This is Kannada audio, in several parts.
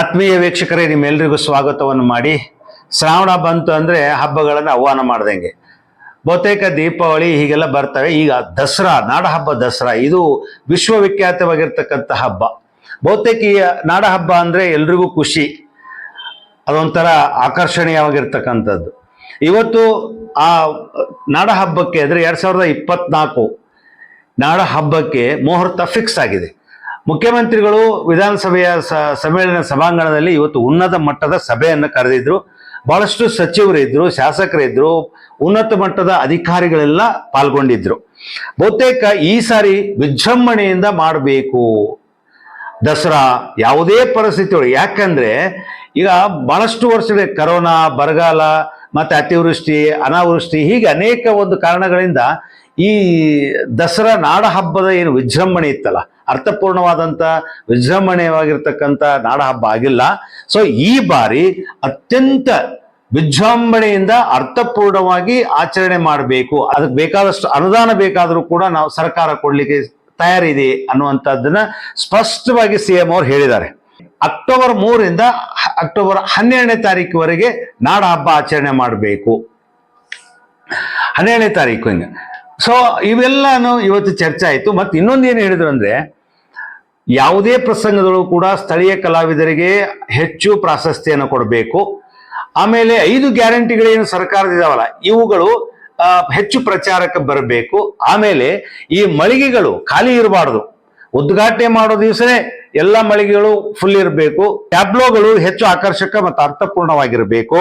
ಆತ್ಮೀಯ ವೀಕ್ಷಕರೇ ನಿಮ್ಮೆಲ್ಲರಿಗೂ ಸ್ವಾಗತವನ್ನು ಮಾಡಿ. ಶ್ರಾವಣ ಬಂತು ಅಂದರೆ ಹಬ್ಬಗಳನ್ನು ಆಹ್ವಾನ ಮಾಡ್ದಂಗೆ. ಬಹುತೇಕ ದೀಪಾವಳಿ ಹೀಗೆಲ್ಲ ಬರ್ತವೆ. ಈಗ ದಸರಾ, ನಾಡಹಬ್ಬ ದಸರಾ, ಇದು ವಿಶ್ವವಿಖ್ಯಾತವಾಗಿರ್ತಕ್ಕಂಥ ಹಬ್ಬ. ಬಹುತೇಕ ಈ ನಾಡ ಹಬ್ಬ ಅಂದರೆ ಎಲ್ರಿಗೂ ಖುಷಿ. ಅದೊಂಥರ ಆಕರ್ಷಣೀಯವಾಗಿರ್ತಕ್ಕಂಥದ್ದು. ಇವತ್ತು ಆ ನಾಡಹಬ್ಬಕ್ಕೆ ಅಂದರೆ ಎರಡು ಸಾವಿರದ ಇಪ್ಪತ್ನಾಲ್ಕು ನಾಡಹಬ್ಬಕ್ಕೆ ಮುಹೂರ್ತ ಫಿಕ್ಸ್ ಆಗಿದೆ. ಮುಖ್ಯಮಂತ್ರಿಗಳು ವಿಧಾನಸಭೆಯ ಸಮ್ಮೇಳನ ಸಭಾಂಗಣದಲ್ಲಿ ಇವತ್ತು ಉನ್ನತ ಮಟ್ಟದ ಸಭೆಯನ್ನು ಕರೆದಿದ್ರು. ಬಹಳಷ್ಟು ಸಚಿವರಿದ್ದರು ಶಾಸಕರಿದ್ದರು ಉನ್ನತ ಮಟ್ಟದ ಅಧಿಕಾರಿಗಳೆಲ್ಲ ಪಾಲ್ಗೊಂಡಿದ್ರು. ಬಹುತೇಕ ಈ ಸಾರಿ ವಿಜೃಂಭಣೆಯಿಂದ ಮಾಡಬೇಕು. ದಸರಾ ಯಾವುದೇ ಪರಿಸ್ಥಿತಿ ಒಳಗೆ. ಯಾಕಂದ್ರೆ ಈಗ ಬಹಳಷ್ಟು ವರ್ಷಗಳ ಕರೋನಾ, ಬರಗಾಲ, ಮತ್ತೆ ಅತಿವೃಷ್ಟಿ, ಅನಾವೃಷ್ಟಿ, ಹೀಗೆ ಅನೇಕ ಒಂದು ಕಾರಣಗಳಿಂದ ಈ ದಸರಾ ನಾಡ ಹಬ್ಬದ ಏನು ವಿಜೃಂಭಣೆ ಇತ್ತಲ್ಲ ಅರ್ಥಪೂರ್ಣವಾದಂಥ ವಿಜೃಂಭಣೆಯವಾಗಿರ್ತಕ್ಕಂಥ ನಾಡ ಹಬ್ಬ ಆಗಿಲ್ಲ. ಸೊ ಈ ಬಾರಿ ಅತ್ಯಂತ ವಿಜೃಂಭಣೆಯಿಂದ ಅರ್ಥಪೂರ್ಣವಾಗಿ ಆಚರಣೆ ಮಾಡಬೇಕು. ಅದಕ್ಕೆ ಬೇಕಾದಷ್ಟು ಅನುದಾನ ಬೇಕಾದರೂ ಕೂಡ ನಾವು ಸರ್ಕಾರ ಕೊಡಲಿಕ್ಕೆ ತಯಾರಿದೆ ಅನ್ನುವಂಥದ್ದನ್ನ ಸ್ಪಷ್ಟವಾಗಿ ಸಿ ಎಂ ಅವರು ಹೇಳಿದ್ದಾರೆ. ಅಕ್ಟೋಬರ್ ಮೂರರಿಂದ ಅಕ್ಟೋಬರ್ ಹನ್ನೆರಡನೇ ತಾರೀಕುವರೆಗೆ ನಾಡ ಹಬ್ಬ ಆಚರಣೆ ಮಾಡಬೇಕು. ಹನ್ನೆರಡನೇ ತಾರೀಕು ಸೊ ಇವೆಲ್ಲನೂ ಇವತ್ತು ಚರ್ಚೆ ಆಯಿತು. ಮತ್ತು ಇನ್ನೊಂದು ಏನು ಹೇಳಿದ್ರು ಅಂದ್ರೆ ಯಾವುದೇ ಪ್ರಸಂಗದಲ್ಲೂ ಕೂಡ ಸ್ಥಳೀಯ ಕಲಾವಿದರಿಗೆ ಹೆಚ್ಚು ಪ್ರಾಶಸ್ತ್ಯವನ್ನು ಕೊಡಬೇಕು. ಆಮೇಲೆ ಐದು ಗ್ಯಾರಂಟಿಗಳೇನು ಸರ್ಕಾರದಿದಾವಲ್ಲ ಇವುಗಳು ಹೆಚ್ಚು ಪ್ರಚಾರಕ್ಕೆ ಬರಬೇಕು. ಆಮೇಲೆ ಈ ಮಳಿಗೆಗಳು ಖಾಲಿ ಇರಬಾರ್ದು. ಉದ್ಘಾಟನೆ ಮಾಡೋ ದಿವಸನೇ ಎಲ್ಲ ಮಳಿಗೆಗಳು ಫುಲ್ ಇರಬೇಕು. ಟ್ಯಾಬ್ಲೋಗಳು ಹೆಚ್ಚು ಆಕರ್ಷಕ ಮತ್ತು ಅರ್ಥಪೂರ್ಣವಾಗಿರಬೇಕು.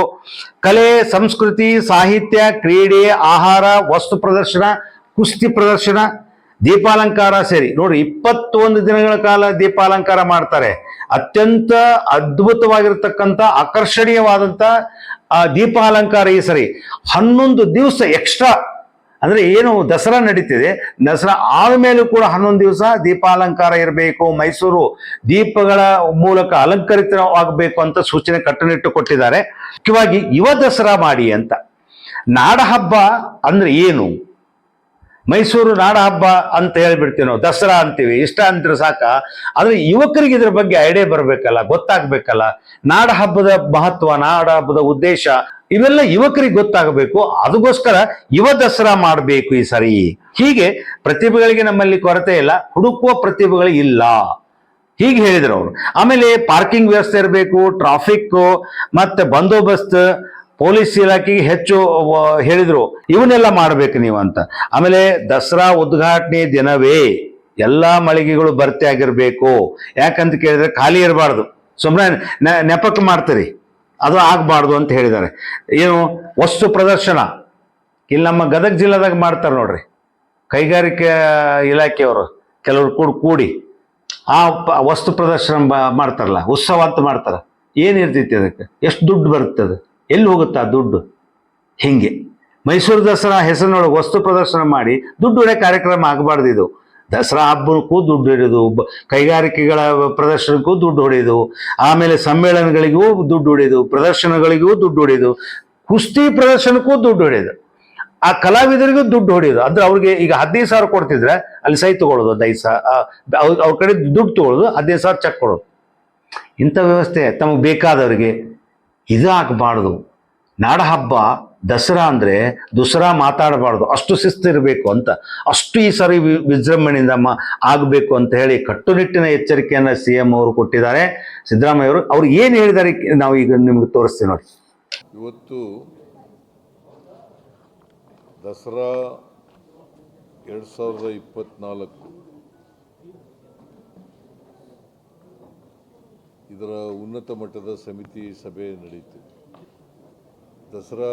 ಕಲೆ, ಸಂಸ್ಕೃತಿ, ಸಾಹಿತ್ಯ, ಕ್ರೀಡೆ, ಆಹಾರ, ವಸ್ತು ಪ್ರದರ್ಶನ, ಕುಸ್ತಿ ಪ್ರದರ್ಶನ ದೀಪಾಲಂಕಾರ ಸೇರಿ ನೋಡ್ರಿ ಇಪ್ಪತ್ತೊಂದು ದಿನಗಳ ಕಾಲ ದೀಪಾಲಂಕಾರ ಮಾಡ್ತಾರೆ. ಅತ್ಯಂತ ಅದ್ಭುತವಾಗಿರತಕ್ಕಂಥ, ಆಕರ್ಷಣೀಯವಾದಂಥ, ಆ, ದೀಪಾಲಂಕಾರ ಈ ಸರಿ. ಹನ್ನೊಂದು ದಿವಸ ಎಕ್ಸ್ಟ್ರಾ ಅಂದ್ರೆ ಏನು ದಸರಾ ನಡೀತಿದೆ, ದಸರಾ ಆದ್ಮೇಲೂ ಕೂಡ ಹನ್ನೊಂದು ದಿವಸ ದೀಪಾಲಂಕಾರ ಇರಬೇಕು. ಮೈಸೂರು ದೀಪಗಳ ಮೂಲಕ ಅಲಂಕರಿತವಾಗಬೇಕು ಅಂತ ಸೂಚನೆ ಕಟ್ಟುನಿಟ್ಟು ಕೊಟ್ಟಿದ್ದಾರೆ. ಮುಖ್ಯವಾಗಿ ಯುವ ದಸರಾ ಮಾಡಿ ಅಂತ. ನಾಡಹಬ್ಬ ಅಂದ್ರೆ ಏನು? ಮೈಸೂರು ನಾಡ ಹಬ್ಬ ಅಂತ ಹೇಳ್ಬಿಡ್ತೀವಿ ನಾವು ದಸರಾ ಅಂತೀವಿ, ಇಷ್ಟ ಅಂತೀರ ಸಾಕ. ಆದ್ರೆ ಯುವಕರಿಗೆ ಇದ್ರ ಬಗ್ಗೆ ಐಡಿಯಾ ಬರಬೇಕಲ್ಲ, ಗೊತ್ತಾಗ್ಬೇಕಲ್ಲ. ನಾಡ ಹಬ್ಬದ ಮಹತ್ವ, ನಾಡ ಹಬ್ಬದ ಉದ್ದೇಶ, ಇವೆಲ್ಲ ಯುವಕರಿಗೆ ಗೊತ್ತಾಗಬೇಕು. ಅದಕ್ಕೋಸ್ಕರ ಯುವ ದಸರಾ ಮಾಡಬೇಕು ಈ ಸರಿ. ಹೀಗೆ ಪ್ರತಿಭೆಗಳಿಗೆ ನಮ್ಮಲ್ಲಿ ಕೊರತೆ ಇಲ್ಲ, ಹುಡುಕುವ ಪ್ರತಿಭೆಗಳು ಇಲ್ಲ. ಹೀಗೆ ಹೇಳಿದ್ರು ಅವರು. ಆಮೇಲೆ ಪಾರ್ಕಿಂಗ್ ವ್ಯವಸ್ಥೆ ಇರಬೇಕು ಟ್ರಾಫಿಕ್ ಮತ್ತೆ ಬಂದೋಬಸ್ತ್ ಪೊಲೀಸ್ ಇಲಾಖೆಗೆ ಹೆಚ್ಚು ಹೇಳಿದ್ರು, ಇವನ್ನೆಲ್ಲ ಮಾಡ್ಬೇಕು ನೀವು ಅಂತ. ಆಮೇಲೆ ದಸರಾ ಉದ್ಘಾಟನೆ ದಿನವೇ ಎಲ್ಲ ಮಳಿಗೆಗಳು ಭರ್ತಿ ಆಗಿರ್ಬೇಕು. ಯಾಕಂತ ಕೇಳಿದ್ರೆ ಖಾಲಿ ಇರಬಾರ್ದು. ಸುಮ್ಮನೆ ನೆಪಕ್ಕೆ ಮಾಡ್ತೀರಿ. ಅದು ಆಗಬಾರ್ದು ಅಂತ ಹೇಳಿದ್ದಾರೆ. ಏನು, ವಸ್ತು ಪ್ರದರ್ಶನ. ಇಲ್ಲಿ ನಮ್ಮ ಗದಗ ಜಿಲ್ಲೆದಾಗ ಮಾಡ್ತಾರೆ ನೋಡ್ರಿ. ಕೈಗಾರಿಕೆ ಇಲಾಖೆಯವರು ಕೆಲವರು ಕೂಡ, ಕೂಡಿ ಆ ವಸ್ತು ಪ್ರದರ್ಶನ ಮಾಡ್ತಾರಲ್ಲ, ಉತ್ಸವ ಅಂತ ಮಾಡ್ತಾರೆ. ಏನಿರ್ತೈತಿ ಅದಕ್ಕೆ? ಎಷ್ಟು ದುಡ್ಡು ಬರುತ್ತೆ ಅದು? ಎಲ್ಲಿ ಹೋಗುತ್ತಾ ದುಡ್ಡು? ಹಿಂಗೆ. ಮೈಸೂರು ದಸರಾ ಹೆಸರಿನೊಳಗೆ ವಸ್ತು ಪ್ರದರ್ಶನ ಮಾಡಿ ದುಡ್ಡು ಹೊಡೆ ಕಾರ್ಯಕ್ರಮ ಆಗಬಾರ್ದು ಇದು. ದಸರಾ ಹಬ್ಬಕ್ಕೂ ದುಡ್ಡು ಹೊಡೆಯೋದು ಬ- ಕೈಗಾರಿಕೆಗಳ ಪ್ರದರ್ಶನಕ್ಕೂ ದುಡ್ಡು ಹೊಡೆಯೋದು ಆಮೇಲೆ ಸಮ್ಮೇಳನಗಳಿಗೂ ದುಡ್ಡು ಹೊಡೆಯೋದು ಪ್ರದರ್ಶನಗಳಿಗೂ ದುಡ್ಡು ಹೊಡೆಯೋದು ಕುಸ್ತಿ ಪ್ರದರ್ಶನಕ್ಕೂ ದುಡ್ಡು ಹೊಡೆಯೋದು ಆ ಕಲಾವಿದರಿಗೂ ದುಡ್ಡು ಹೊಡೆಯೋದು ಅಂದ್ರೆ ಅವ್ರಿಗೆ ಈಗ ಹದಿನೈದು ಸಾವಿರ ಕೊಡ್ತಿದ್ರೆ ಅಲ್ಲಿ ಸೈ ತಗೊಳ್ಳೋದು ಒಂದು ಐದು ಅವ್ರ ಕಡೆ ದುಡ್ಡು ತಗೊಳ್ಳೋದು ಹದಿನೈದು ಸಾವಿರ ಚೆಕ್ ಕೊಡೋದು. ಇಂಥ ವ್ಯವಸ್ಥೆ ತಮಗೆ ಬೇಕಾದವರಿಗೆ ಇದು ಆಗಬಾರ್ದು ನಾಡ ಹಬ್ಬ ದಸರಾ ಅಂದ್ರೆ ದಸರಾ ಮಾತಾಡಬಾರ್ದು. ಅಷ್ಟು ಶಿಸ್ತು ಇರಬೇಕು ಅಂತ, ಅಷ್ಟು ಈ ಸರಿ ವಿಜೃಂಭಣೆಯಿಂದ ಮ, ಆಗಬೇಕು ಅಂತ ಹೇಳಿ ಕಟ್ಟುನಿಟ್ಟಿನ ಎಚ್ಚರಿಕೆಯನ್ನು ಸಿ ಎಂ ಅವರು ಕೊಟ್ಟಿದ್ದಾರೆ. ಸಿದ್ದರಾಮಯ್ಯ ಅವರು, ಅವ್ರು ಏನು ಹೇಳಿದ್ದಾರೆ ನಾವು ಈಗ ನಿಮ್ಗೆ ತೋರಿಸ್ತೀವಿ ನೋಡಿ. ಇವತ್ತು ದಸರಾ ಎರಡು ಸಾವಿರದ ಇಪ್ಪತ್ನಾಲ್ಕು ಇದರ ಉನ್ನತ ಮಟ್ಟದ ಸಮಿತಿ ಸಭೆ ನಡೆಯಿತು ದಸರಾ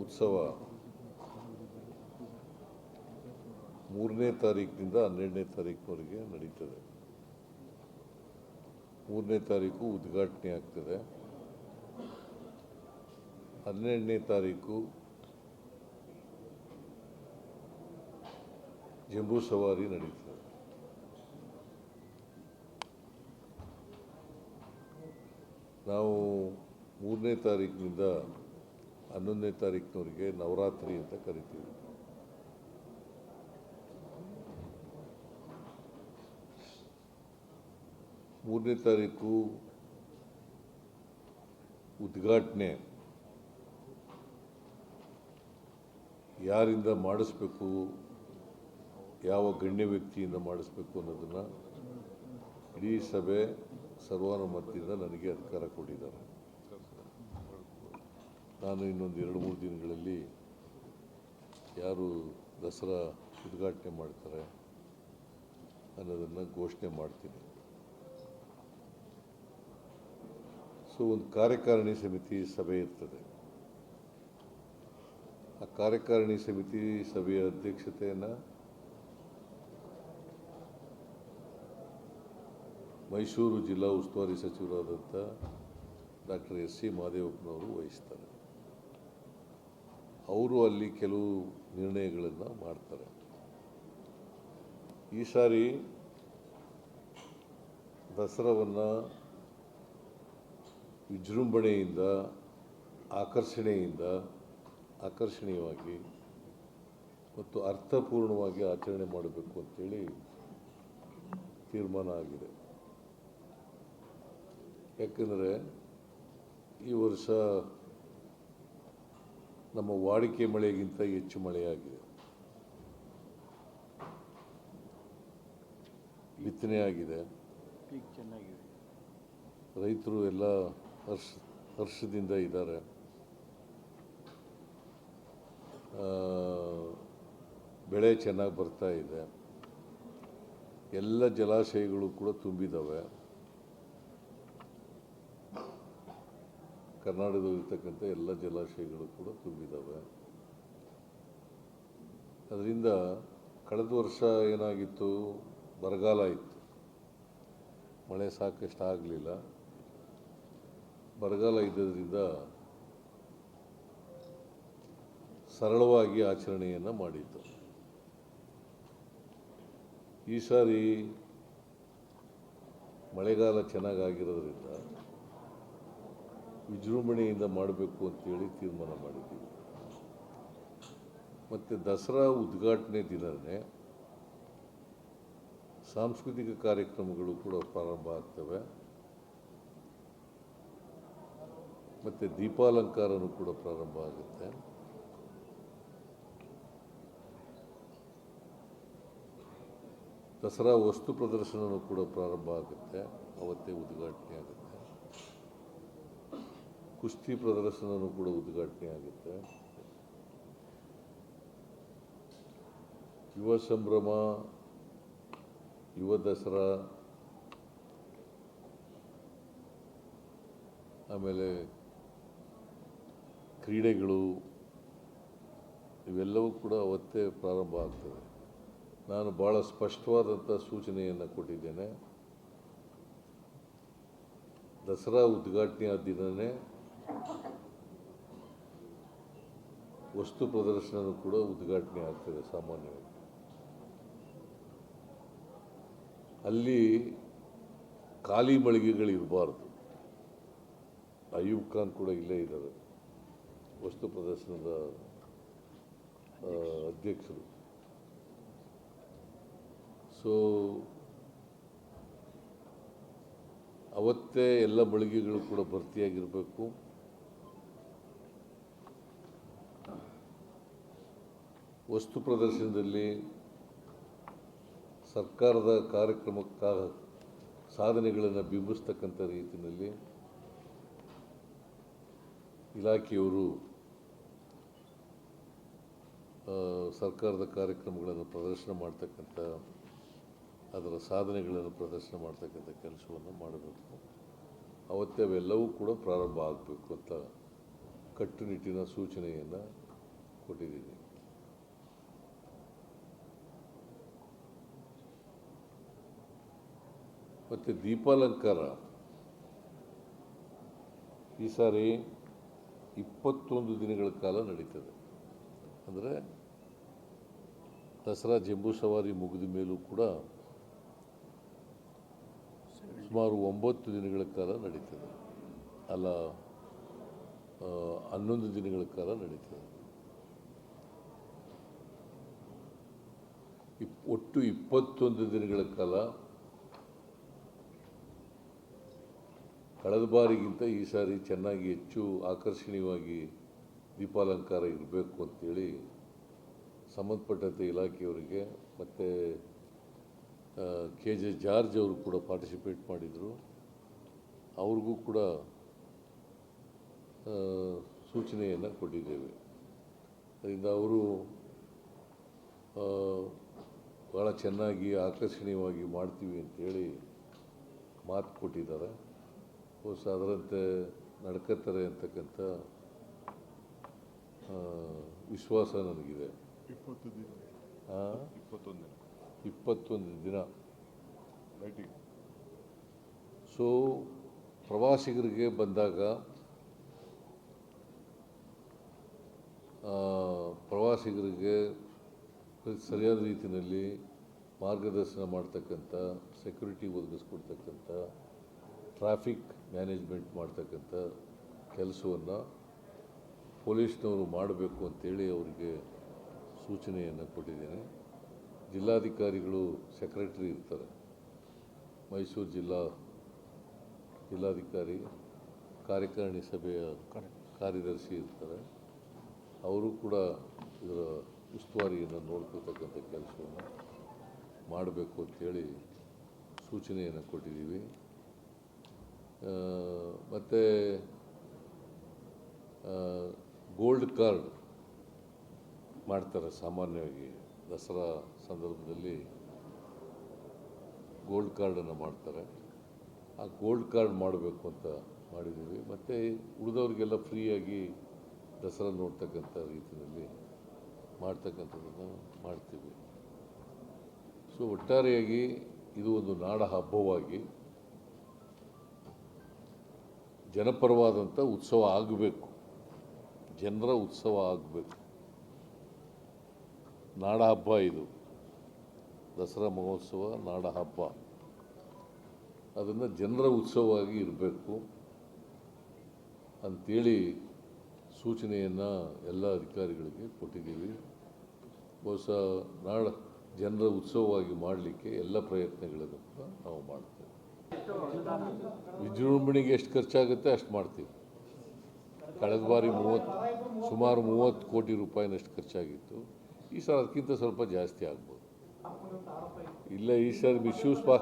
ಉತ್ಸವ ಮೂರನೇ ತಾರೀಕಿನಿಂದ ಹನ್ನೆರಡನೇ ತಾರೀಕಿನವರೆಗೆ ನಡೀತದೆ. ಮೂರನೇ ತಾರೀಕು ಉದ್ಘಾಟನೆ ಆಗ್ತದೆ. ಹನ್ನೆರಡನೇ ತಾರೀಕು ಜಂಬೂ ಸವಾರಿ ನಡೀತದೆ. ನಾವು ಮೂರನೇ ತಾರೀಕಿನಿಂದ ಹನ್ನೊಂದನೇ ತಾರೀಕಿನವರೆಗೆ ನವರಾತ್ರಿ ಅಂತ ಕರಿತೀವಿ. ಮೂರನೇ ತಾರೀಕು ಉದ್ಘಾಟನೆ. ಯಾರಿಂದ ಮಾಡಿಸ್ಬೇಕು, ಯಾವ ಗಣ್ಯ ವ್ಯಕ್ತಿಯಿಂದ ಮಾಡಿಸ್ಬೇಕು ಅನ್ನೋದನ್ನು ಇಡೀ ಸಭೆ ಸರ್ವಾನುಮತದಿಂದ ನನಗೆ ಅಧಿಕಾರ ಕೊಟ್ಟಿದ್ದಾರೆ. ನಾನು ಇನ್ನೊಂದು ಎರಡು ಮೂರು ದಿನಗಳಲ್ಲಿ ಯಾರು ದಸರಾ ಉದ್ಘಾಟನೆ ಮಾಡ್ತಾರೆ ಅನ್ನೋದನ್ನು ಘೋಷಣೆ ಮಾಡ್ತೀನಿ. ಸೊ, ಒಂದು ಕಾರ್ಯಕಾರಿಣಿ ಸಮಿತಿ ಸಭೆ ಇರ್ತದೆ. ಆ ಕಾರ್ಯಕಾರಿಣಿ ಸಮಿತಿ ಸಭೆಯ ಅಧ್ಯಕ್ಷತೆಯನ್ನು ಮೈಸೂರು ಜಿಲ್ಲಾ ಉಸ್ತುವಾರಿ ಸಚಿವರಾದಂಥ ಡಾಕ್ಟರ್ ಎಸ್ ಸಿ ಮಹದೇವಪ್ಪನವರು ವಹಿಸ್ತಾರೆ. ಅವರು ಅಲ್ಲಿ ಕೆಲವು ನಿರ್ಣಯಗಳನ್ನು ಮಾಡ್ತಾರೆ. ಈ ಸಾರಿ ದಸರಾವನ್ನು ವಿಜೃಂಭಣೆಯಿಂದ, ಆಕರ್ಷಣೆಯಿಂದ, ಆಕರ್ಷಣೀಯವಾಗಿ ಮತ್ತು ಅರ್ಥಪೂರ್ಣವಾಗಿ ಆಚರಣೆ ಮಾಡಬೇಕು ಅಂತೇಳಿ ತೀರ್ಮಾನ ಆಗಿದೆ. ಯಾಕೆಂದರೆ ಈ ವರ್ಷ ನಮ್ಮ ವಾಡಿಕೆ ಮಳೆಗಿಂತ ಹೆಚ್ಚು ಮಳೆಯಾಗಿದೆ. ಬಿತ್ತನೆ ಆಗಿದೆ. ರೈತರು ಎಲ್ಲ ಹರ್ಷ ಹರ್ಷದಿಂದ ಇದ್ದಾರೆ. ಬೆಳೆ ಚೆನ್ನಾಗಿ ಬರ್ತಾ ಇದೆ. ಎಲ್ಲ ಜಲಾಶಯಗಳು ಕೂಡ ತುಂಬಿದ್ದಾವೆ ಕರ್ನಾಟಕದಲ್ಲಿರ್ತಕ್ಕಂಥ ಎಲ್ಲ ಜಲಾಶಯಗಳು ಕೂಡ ತುಂಬಿದ್ದಾವೆ ಅದರಿಂದ ಕಳೆದ ವರ್ಷ ಏನಾಗಿತ್ತು? ಬರಗಾಲ ಇತ್ತು. ಮಳೆ ಸಾಕಷ್ಟು ಆಗಲಿಲ್ಲ. ಬರಗಾಲ ಇದ್ದದ್ರಿಂದ ಸರಳವಾಗಿ ಆಚರಣೆಯನ್ನು ಮಾಡಿದ್ದು. ಈ ಸಾರಿ ಮಳೆಗಾಲ ಚೆನ್ನಾಗಾಗಿರೋದ್ರಿಂದ ವಿಜೃಂಭಣೆಯಿಂದ ಮಾಡಬೇಕು ಅಂತೇಳಿ ತೀರ್ಮಾನ ಮಾಡಿದ್ದೀವಿ. ಮತ್ತು ದಸರಾ ಉದ್ಘಾಟನೆ ದಿನವೇ ಸಾಂಸ್ಕೃತಿಕ ಕಾರ್ಯಕ್ರಮಗಳು ಕೂಡ ಪ್ರಾರಂಭ ಆಗ್ತವೆ. ಮತ್ತು ದೀಪಾಲಂಕಾರನೂ ಕೂಡ ಪ್ರಾರಂಭ ಆಗುತ್ತೆ. ದಸರಾ ವಸ್ತು ಪ್ರದರ್ಶನವೂ ಕೂಡ ಪ್ರಾರಂಭ ಆಗುತ್ತೆ, ಅವತ್ತೇ ಉದ್ಘಾಟನೆ ಆಗುತ್ತೆ. ಕುಸ್ತಿ ಪ್ರದರ್ಶನವೂ ಕೂಡ ಉದ್ಘಾಟನೆ ಆಗುತ್ತೆ. ಯುವ ಸಂಭ್ರಮ, ಯುವ ದಸರಾ, ಆಮೇಲೆ ಕ್ರೀಡೆಗಳು ಇವೆಲ್ಲವೂ ಕೂಡ ಅವತ್ತೇ ಪ್ರಾರಂಭ ಆಗ್ತದೆ. ನಾನು ಭಾಳ ಸ್ಪಷ್ಟವಾದಂಥ ಸೂಚನೆಯನ್ನು ಕೊಟ್ಟಿದ್ದೇನೆ. ದಸರಾ ಉದ್ಘಾಟನೆಯ ದಿನವೇ ವಸ್ತು ಪ್ರದರ್ಶನ ಕೂಡ ಉದ್ಘಾಟನೆ ಆಗ್ತದೆ ಸಾಮಾನ್ಯವಾಗಿ. ಅಲ್ಲಿ ಖಾಲಿ ಮಳಿಗೆಗಳಿರಬಾರ್ದು. ಅಯ್ಯೂಬ್ ಖಾನ್ ಕೂಡ ಇಲ್ಲೇ ಇದ್ದಾರೆ. ವಸ್ತು ಪ್ರದರ್ಶನದ ಅಧ್ಯಕ್ಷರು. ಸೊ, ಅವತ್ತೇ ಎಲ್ಲ ಮಳಿಗೆಗಳು ಕೂಡ ಭರ್ತಿಯಾಗಿರಬೇಕು. ವಸ್ತು ಪ್ರದರ್ಶನದಲ್ಲಿ ಸರ್ಕಾರದ ಕಾರ್ಯಕ್ರಮಕ್ಕ ಸಾಧನೆಗಳನ್ನು ಬಿಂಬಿಸ್ತಕ್ಕಂಥ ರೀತಿಯಲ್ಲಿ ಇಲಾಖೆಯವರು ಸರ್ಕಾರದ ಕಾರ್ಯಕ್ರಮಗಳನ್ನು ಪ್ರದರ್ಶನ ಮಾಡ್ತಕ್ಕಂಥ, ಅದರ ಸಾಧನೆಗಳನ್ನು ಪ್ರದರ್ಶನ ಮಾಡ್ತಕ್ಕಂಥ ಕೆಲಸವನ್ನು ಮಾಡಬೇಕು. ಅವತ್ತೇ ಅವೆಲ್ಲವೂ ಕೂಡ ಪ್ರಾರಂಭ ಆಗಬೇಕು ಅಂತ ಕಟ್ಟುನಿಟ್ಟಿನ ಸೂಚನೆಯನ್ನು ಕೊಟ್ಟಿದ್ದೀನಿ. ಮತ್ತು ದೀಪಾಲಂಕಾರ. ಈ ಸಾರಿ ಇಪ್ಪತ್ತೊಂದು ದಿನಗಳ ಕಾಲ ನಡೀತದೆ. ಅಂದರೆ ದಸರಾ ಜಂಬೂ ಸವಾರಿ ಮುಗಿದ ಮೇಲೂ ಕೂಡ ಸುಮಾರು ಒಂಬತ್ತು ದಿನಗಳ ಕಾಲ ನಡೀತದೆ. ಅಲ್ಲ ಹನ್ನೊಂದು ದಿನಗಳ ಕಾಲ ನಡೀತದೆ. ಇಪ್, ಒಟ್ಟು ಇಪ್ಪತ್ತೊಂದು ದಿನಗಳ ಕಾಲ ಕಳೆದ ಬಾರಿಗಿಂತ ಈ ಸಾರಿ ಚೆನ್ನಾಗಿ ಹೆಚ್ಚು ಆಕರ್ಷಣೀಯವಾಗಿ ದೀಪಾಲಂಕಾರ ಇರಬೇಕು ಅಂತೇಳಿ ಸಂಬಂಧಪಟ್ಟಂತೆ ಇಲಾಖೆಯವರಿಗೆ ಮತ್ತು ಕೆ ಜೆ ಜಾರ್ಜ್ ಅವರು ಕೂಡ ಪಾರ್ಟಿಸಿಪೇಟ್ ಮಾಡಿದರು. ಅವ್ರಿಗೂ ಕೂಡ ಸೂಚನೆಯನ್ನು ಕೊಟ್ಟಿದ್ದೇವೆ. ಅದರಿಂದ ಅವರು ಭಾಳ ಚೆನ್ನಾಗಿ ಆಕರ್ಷಣೀಯವಾಗಿ ಮಾಡ್ತೀವಿ ಅಂತೇಳಿ ಮಾತು ಕೊಟ್ಟಿದ್ದಾರೆ. ಬಹುಶಃ ಅದರಂತೆ ನಡ್ಕತ್ತಾರೆ ಅಂತಕ್ಕಂಥ ವಿಶ್ವಾಸ ನನಗಿದೆ. ಇಪ್ಪತ್ತೊಂದು ದಿನ. ಸೊ ಪ್ರವಾಸಿಗರಿಗೆ ಬಂದಾಗ ಪ್ರವಾಸಿಗರಿಗೆ ಸರಿಯಾದ ರೀತಿಯಲ್ಲಿ ಮಾರ್ಗದರ್ಶನ ಮಾಡ್ತಕ್ಕಂಥ ಸೆಕ್ಯೂರಿಟಿ ಒದಗಿಸ್ಕೊಡ್ತಕ್ಕಂಥ ಟ್ರಾಫಿಕ್ ಮ್ಯಾನೇಜ್ಮೆಂಟ್ ಮಾಡ್ತಕ್ಕಂಥ ಕೆಲಸವನ್ನು ಪೊಲೀಸ್ನವರು ಮಾಡಬೇಕು ಅಂತೇಳಿ ಅವರಿಗೆ ಸೂಚನೆಯನ್ನು ಕೊಟ್ಟಿದ್ದೇನೆ. ಜಿಲ್ಲಾಧಿಕಾರಿಗಳು ಸೆಕ್ರೆಟರಿ ಇರ್ತಾರೆ. ಮೈಸೂರು ಜಿಲ್ಲಾ ಜಿಲ್ಲಾಧಿಕಾರಿ, ಕಾರ್ಯಕಾರಿಣಿ ಸಭೆಯ ಕಾರ್ಯದರ್ಶಿ ಇರ್ತಾರೆ. ಅವರು ಕೂಡ ಇದರ ಉಸ್ತುವಾರಿಯನ್ನು ನೋಡ್ಕೊಳ್ತಕ್ಕಂಥ ಕೆಲಸವನ್ನು ಮಾಡಬೇಕು ಅಂತೇಳಿ ಸೂಚನೆಯನ್ನು ಕೊಟ್ಟಿದ್ದೀವಿ. ಮತ್ತು ಗೋಲ್ಡ್ ಕಾರ್ಡ್ ಮಾಡ್ತಾರೆ ಸಾಮಾನ್ಯವಾಗಿ ದಸರಾ ಸಂದರ್ಭದಲ್ಲಿ. ಗೋಲ್ಡ್ ಕಾರ್ಡನ್ನು ಮಾಡ್ತಾರೆ. ಆ ಗೋಲ್ಡ್ ಕಾರ್ಡ್ ಮಾಡಬೇಕು ಅಂತ ಮಾಡಿದ್ದೀವಿ. ಮತ್ತು ಉಳಿದವ್ರಿಗೆಲ್ಲ ಫ್ರೀಯಾಗಿ ದಸರಾ ನೋಡ್ತಕ್ಕಂಥ ರೀತಿಯಲ್ಲಿ ಮಾಡ್ತಕ್ಕಂಥದ್ದನ್ನು ಮಾಡ್ತೀವಿ. ಸೊ ಒಟ್ಟಾರೆಯಾಗಿ ಇದು ಒಂದು ನಾಡ ಹಬ್ಬವಾಗಿ ಜನಪರವಾದಂಥ ಉತ್ಸವ ಆಗಬೇಕು. ಜನರ ಉತ್ಸವ ಆಗಬೇಕು. ನಾಡ ಹಬ್ಬ ಇದು. ದಸರಾ ಮಹೋತ್ಸವ ನಾಡ ಹಬ್ಬ ಅದನ್ನು ಜನರ ಉತ್ಸವವಾಗಿ ಇರಬೇಕು ಅಂಥೇಳಿ ಸೂಚನೆಯನ್ನು ಎಲ್ಲ ಅಧಿಕಾರಿಗಳಿಗೆ ಕೊಟ್ಟಿದ್ದೀವಿ. ಹೊಸ ನಾಡ ಜನರ ಉತ್ಸವವಾಗಿ ಮಾಡಲಿಕ್ಕೆ ಎಲ್ಲ ಪ್ರಯತ್ನಗಳನ್ನು ನಾವು ಮಾಡ್ತೇವೆ. ವಿಜೃಂಭಣೆಗೆ ಎಷ್ಟು ಖರ್ಚಾಗುತ್ತೆ ಅಷ್ಟು ಮಾಡ್ತೀವಿ. ಕಳೆದ ಬಾರಿ ಮೂವತ್ತು, ಸುಮಾರು ಮೂವತ್ತು ಕೋಟಿ ರೂಪಾಯಿನಷ್ಟು ಖರ್ಚಾಗಿತ್ತು. ಈ ಸಲ ಅದಕ್ಕಿಂತ ಸ್ವಲ್ಪ ಜಾಸ್ತಿ ಆಗ್ಬೋದು. ಇಲ್ಲ ಈ ಸಲ ಮಿಸ್ಯೂಸ್ ಪಾ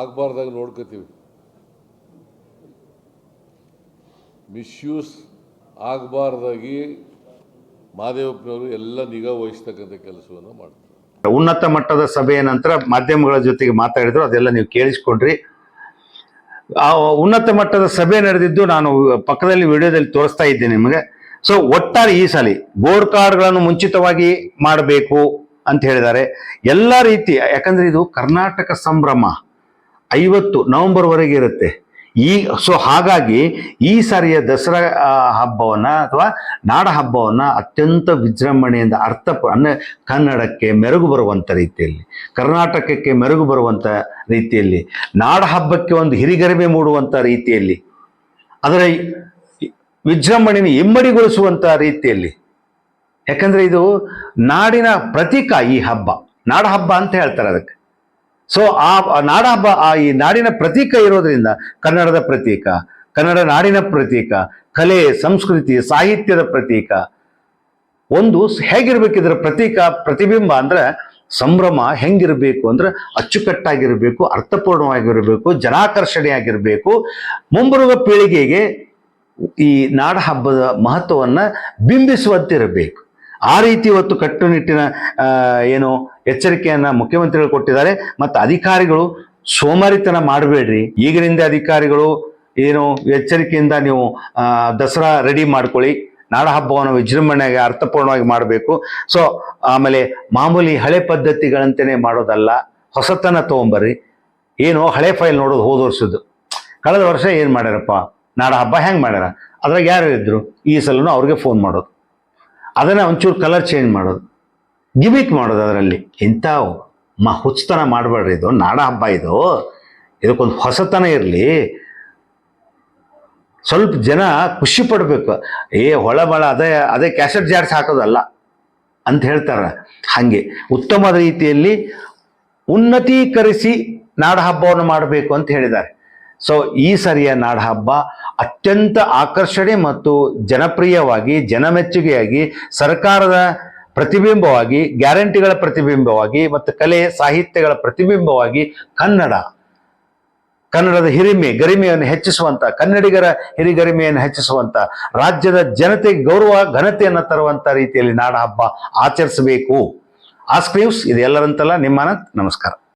ಆಗಬಾರ್ದಾಗ ನೋಡ್ಕೋತೀವಿ. ಮಿಸ್ಯೂಸ್ ಆಗಬಾರ್ದಾಗಿ ಮಾದೇವಪ್ಪನವರು ಎಲ್ಲ ನಿಗಾ ವಹಿಸ್ತಕ್ಕಂಥ ಕೆಲಸವನ್ನು ಮಾಡ್ತಾರೆ. ಉನ್ನತ ಮಟ್ಟದ ಸಭೆಯ ನಂತರ ಮಾಧ್ಯಮಗಳ ಜೊತೆಗೆ ಮಾತಾಡಿದ್ರು, ಅದೆಲ್ಲ ನೀವು ಕೇಳಿಸ್ಕೊಂಡ್ರಿ. ಆ ಉನ್ನತ ಮಟ್ಟದ ಸಭೆ ನಡೆದಿದ್ದು ನಾನು ಪಕ್ಕದಲ್ಲಿ ವಿಡಿಯೋದಲ್ಲಿ ತೋರಿಸ್ತಾ ಇದ್ದೇನೆ ನಿಮಗೆ. ಸೊ ಒಟ್ಟಾರೆ ಈ ಸಲ ಬೋರ್ಡ್ ಕಾರ್ಡ್ಗಳನ್ನು ಮುಂಚಿತವಾಗಿ ಮಾಡಬೇಕು ಅಂತ ಹೇಳಿದ್ದಾರೆ. ಎಲ್ಲ ರೀತಿ, ಯಾಕಂದ್ರೆ ಇದು ಕರ್ನಾಟಕ ಸಂಭ್ರಮ. ಐವತ್ತು ನವೆಂಬರ್ವರೆಗೆ ಇರುತ್ತೆ. ಈ ಸೊ ಹಾಗಾಗಿ ಈ ಸಾರಿಯ ದಸರಾ ಹಬ್ಬವನ್ನ ಅಥವಾ ನಾಡ ಹಬ್ಬವನ್ನ ಅತ್ಯಂತ ವಿಜೃಂಭಣೆಯಿಂದ ಅರ್ಥ ಅಂದ್ರೆ ಕನ್ನಡಕ್ಕೆ ಮೆರುಗು ಬರುವಂತ ರೀತಿಯಲ್ಲಿ, ಕರ್ನಾಟಕಕ್ಕೆ ಮೆರುಗು ಬರುವಂತ ರೀತಿಯಲ್ಲಿ, ನಾಡ ಹಬ್ಬಕ್ಕೆ ಒಂದು ಹಿರಿಗರಿಮೆ ಮೂಡುವಂತ ರೀತಿಯಲ್ಲಿ, ಅದರ ವಿಜೃಂಭಣೆಯ ಇಮ್ಮಡಿಗೊಳಿಸುವಂತ ರೀತಿಯಲ್ಲಿ. ಯಾಕಂದ್ರೆ ಇದು ನಾಡಿನ ಪ್ರತೀಕ ಈ ಹಬ್ಬ, ನಾಡ ಹಬ್ಬ ಅಂತ ಹೇಳ್ತಾರೆ ಅದಕ್ಕೆ. ಸೊ ಆ ನಾಡಹಬ್ಬ ನಾಡ ಹಬ್ಬ ಆ ಈ ನಾಡಿನ ಪ್ರತೀಕ ಇರೋದ್ರಿಂದ ಕನ್ನಡದ ಪ್ರತೀಕ, ಕನ್ನಡ ನಾಡಿನ ಪ್ರತೀಕ, ಕಲೆ, ಸಂಸ್ಕೃತಿ, ಸಾಹಿತ್ಯದ ಪ್ರತೀಕ, ಒಂದು ಹೇಗಿರ್ಬೇಕಿದ್ರೆ ಪ್ರತೀಕ, ಪ್ರತಿಬಿಂಬ ಅಂದ್ರೆ ಸಂಭ್ರಮ ಹೆಂಗಿರಬೇಕು ಅಂದ್ರೆ ಅಚ್ಚುಕಟ್ಟಾಗಿರಬೇಕು, ಅರ್ಥಪೂರ್ಣವಾಗಿರಬೇಕು, ಜನಾಕರ್ಷಣೆಯಾಗಿರಬೇಕು. ಮುಂಬರುವ ಪೀಳಿಗೆಗೆ ಈ ನಾಡ ಹಬ್ಬದ ಮಹತ್ವವನ್ನ ಬಿಂಬಿಸುವಂತಿರಬೇಕು. ಆ ರೀತಿ ಇವತ್ತು ಕಟ್ಟುನಿಟ್ಟಿನ ಏನು ಎಚ್ಚರಿಕೆಯನ್ನ ಮುಖ್ಯಮಂತ್ರಿಗಳು ಕೊಟ್ಟಿದ್ದಾರೆ. ಮತ್ತು ಅಧಿಕಾರಿಗಳು ಸೋಮಾರಿತನ ಮಾಡಬೇಡ್ರಿ. ಈಗಿನಿಂದ ಅಧಿಕಾರಿಗಳು ಏನು ಎಚ್ಚರಿಕೆಯಿಂದ ನೀವು ದಸರಾ ರೆಡಿ ಮಾಡ್ಕೊಳ್ಳಿ. ನಾಡ ಹಬ್ಬವನ್ನು ವಿಜೃಂಭಣೆಗೆ ಅರ್ಥಪೂರ್ಣವಾಗಿ ಮಾಡಬೇಕು. ಸೊ, ಆಮೇಲೆ ಮಾಮೂಲಿ ಹಳೆ ಪದ್ಧತಿಗಳಂತೆಯೇ ಮಾಡೋದಲ್ಲ. ಹೊಸತನ ತೊಗೊಂಬರ್ರಿ. ಏನು ಹಳೆ ಫೈಲ್ ನೋಡೋದು ಹೋದ ವರ್ಷದ್ದು ಕಳೆದ ವರ್ಷ ಏನು ಮಾಡ್ಯಾರಪ್ಪ? ನಾಡ ಹಬ್ಬ ಹೆಂಗೆ ಮಾಡ್ಯಾರ? ಅದ್ರಾಗ ಯಾರು ಇದ್ರು ಈ ಸಲನು ಅವ್ರಿಗೆ ಫೋನ್ ಮಾಡೋದು. ಅದನ್ನ ಒಂಚೂರು ಕಲರ್ ಚೇಂಜ್ ಮಾಡೋದು. ಗಿಮಿಕ್ ಮಾಡೋದು ಅದರಲ್ಲಿ. ಇಂಥವು ಮ ಹುಚ್ಚತನ ಮಾಡಬೇಡ್ರಿ ಇದು, ನಾಡ ಹಬ್ಬ ಇದು. ಇದಕ್ಕೊಂದು ಹೊಸತನ ಇರಲಿ. ಸ್ವಲ್ಪ ಜನ ಖುಷಿ ಪಡಬೇಕು. ಏ ಹೊಳಬಳ ಅದೇ ಅದೇ ಕ್ಯಾಸೆಟ್ ಜಾಡ್ಸ್ ಹಾಕೋದಲ್ಲ ಅಂತ ಹೇಳ್ತಾರೆ. ಹಾಗೆ ಉತ್ತಮ ರೀತಿಯಲ್ಲಿ ಉನ್ನತೀಕರಿಸಿ ನಾಡ ಹಬ್ಬವನ್ನು ಮಾಡಬೇಕು ಅಂತ ಹೇಳಿದ್ದಾರೆ. ಸೊ ಈ ಸರಿಯ ನಾಡಹಬ್ಬ ಅತ್ಯಂತ ಆಕರ್ಷಣೆ ಮತ್ತು ಜನಪ್ರಿಯವಾಗಿ, ಜನಮೆಚ್ಚುಗೆಯಾಗಿ, ಸರ್ಕಾರದ ಪ್ರತಿಬಿಂಬವಾಗಿ, ಗ್ಯಾರಂಟಿಗಳ ಪ್ರತಿಬಿಂಬವಾಗಿ ಮತ್ತು ಕಲೆ, ಸಾಹಿತ್ಯಗಳ ಪ್ರತಿಬಿಂಬವಾಗಿ ಕನ್ನಡ, ಕನ್ನಡದ ಹಿರಿಮೆ, ಗರಿಮೆಯನ್ನು ಹೆಚ್ಚಿಸುವಂತ, ಕನ್ನಡಿಗರ ಹಿರಿಗರಿಮೆಯನ್ನು ಹೆಚ್ಚಿಸುವಂತ, ರಾಜ್ಯದ ಜನತೆಗೆ ಗೌರವ, ಘನತೆಯನ್ನು ತರುವಂತ ರೀತಿಯಲ್ಲಿ ನಾಡಹಬ್ಬ ಆಚರಿಸಬೇಕು. ಆಸ್ಕ್ರೀವ್ಸ್ ಇದೆಲ್ಲರಂತಲ್ಲ ನಿಮ್ಮ ನಮಸ್ಕಾರ.